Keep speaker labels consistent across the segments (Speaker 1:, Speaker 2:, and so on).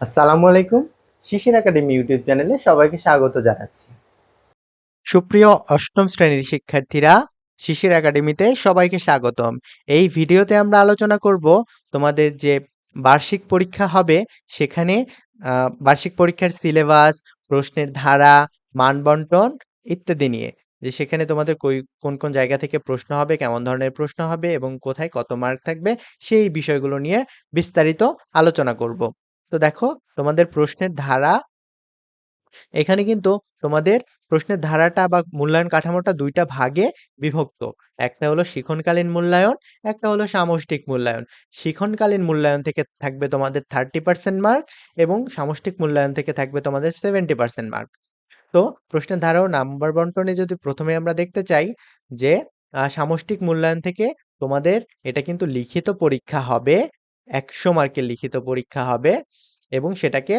Speaker 1: আসসালামু আলাইকুম, শিশির academy YouTube চ্যানেলে সবাইকে স্বাগত জানাচ্ছি।
Speaker 2: সুপ্রিয় অষ্টম শ্রেণির শিক্ষার্থীরা, শিশির একাডেমিতে সবাইকে স্বাগতম। এই ভিডিওতে আমরা আলোচনা করব তোমাদের যে বার্ষিক পরীক্ষা হবে, সেখানে বার্ষিক পরীক্ষার সিলেবাস, প্রশ্নের ধারা, মানবন্টন ইত্যাদি নিয়ে, যে সেখানে তোমাদের কোন কোন জায়গা থেকে প্রশ্ন হবে, কেমন ধরনের প্রশ্ন হবে এবং কোথায় কত মার্ক থাকবে, সেই বিষয়গুলো নিয়ে বিস্তারিত আলোচনা করব। তো দেখো, তোমাদের প্রশ্নের ধারা এখানে কিন্তু তোমাদের প্রশ্নের ধারাটা বা মূল্যায়ন কাঠামোটা দুইটা ভাগে বিভক্ত। একটা হলো শিখনকালীন মূল্যায়ন, একটা হলো সামষ্টিক মূল্যায়ন। শিখনকালীন মূল্যায়ন থেকে থাকবে তোমাদের থার্টি পার্সেন্ট মার্ক এবং সামষ্টিক মূল্যায়ন থেকে থাকবে তোমাদের সেভেন্টি পার্সেন্ট মার্ক তো প্রশ্নের ধারা ও নাম্বার বন্টনে যদি প্রথমে আমরা দেখতে চাই যে সামষ্টিক মূল্যায়ন থেকে তোমাদের এটা কিন্তু লিখিত পরীক্ষা হবে একশো মার্কের লিখিত পরীক্ষা হবে এবং সেটাকে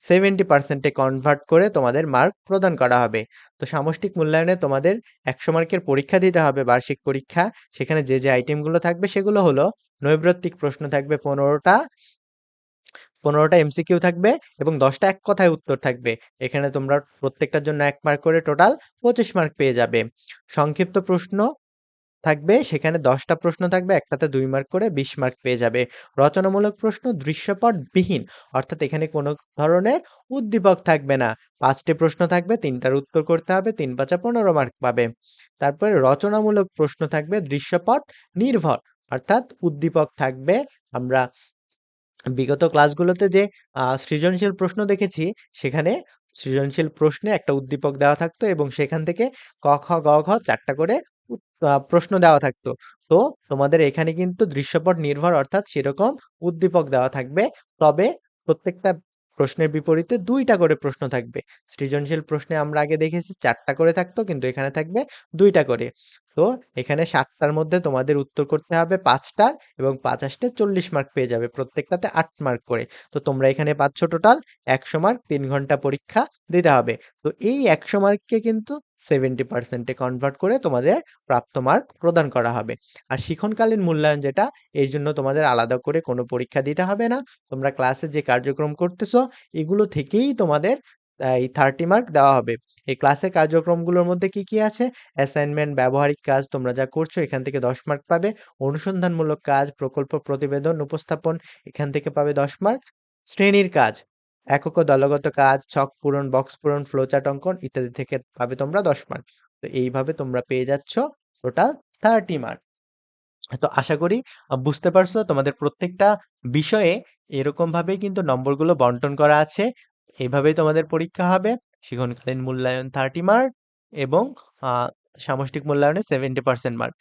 Speaker 2: সেভেন্টি পার্সেন্টে কনভার্ট করে তোমাদের মার্ক প্রদান করা হবে। তো সামষ্টিক মূল্যায়নে তোমাদের একশো মার্কের পরীক্ষা দিতে হবে, বার্ষিক পরীক্ষা। সেখানে যে যে আইটেমগুলো থাকবে সেগুলো হলো নৈবৃত্তিক প্রশ্ন থাকবে পনেরোটা পনেরোটা এমসিকিউ থাকবে এবং দশটা এক কথায় উত্তর থাকবে। এখানে তোমরা প্রত্যেকটার জন্য এক মার্ক করে টোটাল পঁচিশ মার্ক পেয়ে যাবে। সংক্ষিপ্ত প্রশ্ন থাকবে, সেখানে দশটা প্রশ্ন থাকবে, একটাতে দুই মার্ক করে বিশ মার্ক পেয়ে যাবে। রচনামূলক প্রশ্ন দৃশ্যপট বিহীন অর্থাৎ এখানে কোনো ধরনের উদ্দীপক থাকবে না। পাঁচটি প্রশ্ন থাকবে, তিনটার উত্তর করতে হবে, তিন পাঁচা পনেরো মার্ক পাবে। তারপরে রচনামূলক প্রশ্ন থাকবে, দৃশ্যপট নির্ভর, অর্থাৎ উদ্দীপক থাকবে। আমরা বিগত ক্লাসগুলোতে যে সৃজনশীল প্রশ্ন দেখেছি, সেখানে সৃজনশীল প্রশ্নে একটা উদ্দীপক দেওয়া থাকতো এবং সেখান থেকে ক, খ, গ, ঘ চারটা করে প্রশ্ন দেওয়া থাকতো। তো তোমাদের এখানে কিন্তু দৃশ্যপট নির্ভর অর্থাৎ সেরকম উদ্দীপক দেওয়া থাকবে। তবে প্রত্যেকটা প্রশ্নের বিপরীতে দুইটা করে প্রশ্ন থাকবে। সৃজনশীল প্রশ্নে আমরা আগে দেখেছি চারটা করে থাকতো, কিন্তু এখানে থাকবে দুইটা করে। তো এখানে সাতটার মধ্যে তোমাদের উত্তর করতে হবে পাঁচটার এবং পাঁচ আসতে চল্লিশ মার্ক পেয়ে যাবে, প্রত্যেকটাতে আট মার্ক করে। তো তোমরা এখানে পাচ্ছ টোটাল একশো মার্ক তিন ঘণ্টা পরীক্ষা দিতে হবে। তো এই একশো মার্ককে কিন্তু সেভেন্টি পার্সেন্টে কনভার্ট করে তোমাদের প্রাপ্ত মার্ক প্রদান করা হবে। আর শিখনকালীন মূল্যায়ন যেটা, এর জন্য তোমাদের আলাদা করে কোনো পরীক্ষা দিতে হবে না। তোমরা ক্লাসে যে কার্যক্রম করতেছো, এগুলো থেকেই তোমাদের এই থার্টি মার্ক দেওয়া হবে। এই ক্লাসের কার্যক্রমগুলোর মধ্যে কি কি আছে? অ্যাসাইনমেন্ট ব্যবহারিক কাজ, তোমরা যা করছ, এখান থেকে দশ মার্ক পাবে। অনুসন্ধানমূলক কাজ, প্রকল্প প্রতিবেদন, উপস্থাপন, এখান থেকে পাবে দশ মার্ক শ্রেণির কাজ একক দলগত কাজ, ছক পূরণ বক্স পূরণ ফ্লোচার্ট অঙ্কন ইত্যাদি থেকে পাবে তোমরা দশ মার্ক তো এইভাবে তোমরা পেয়ে যাচ্ছ টোটাল থার্টি মার্ক তো আশা করি বুঝতে পারছ তোমাদের প্রত্যেকটা বিষয়ে এরকম ভাবেই কিন্তু নম্বরগুলো বন্টন করা আছে। এইভাবেই তোমাদের পরীক্ষা হবে। শিক্ষণকালীন মূল্যায়ন থার্টি মার্ক এবং সামষ্টিক মূল্যায়নে সেভেন্টি পার্সেন্ট মার্ক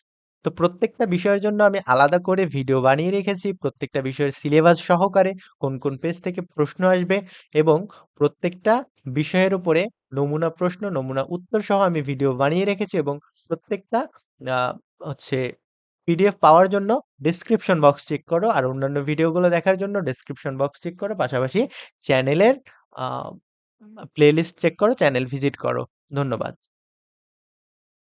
Speaker 2: তো প্রত্যেকটা বিষয়ের জন্য আমি আলাদা করে ভিডিও বানিয়ে রেখেছি। প্রত্যেকটা বিষয়ের সিলেবাস সহকারে কোন কোন পেজ থেকে প্রশ্ন আসবে এবং প্রত্যেকটা বিষয়ের উপরে নমুনা প্রশ্ন, নমুনা উত্তর সহ আমি ভিডিও বানিয়ে রেখেছি এবং প্রত্যেকটা হচ্ছে পিডিএফ পাওয়ার জন্য ডেসক্রিপশন বক্স চেক করো আর অন্যান্য ভিডিওগুলো দেখার জন্য ডেসক্রিপশন বক্স চেক করো। পাশাপাশি চ্যানেলের প্লেলিস্ট চেক করো চ্যানেল ভিজিট করো। ধন্যবাদ।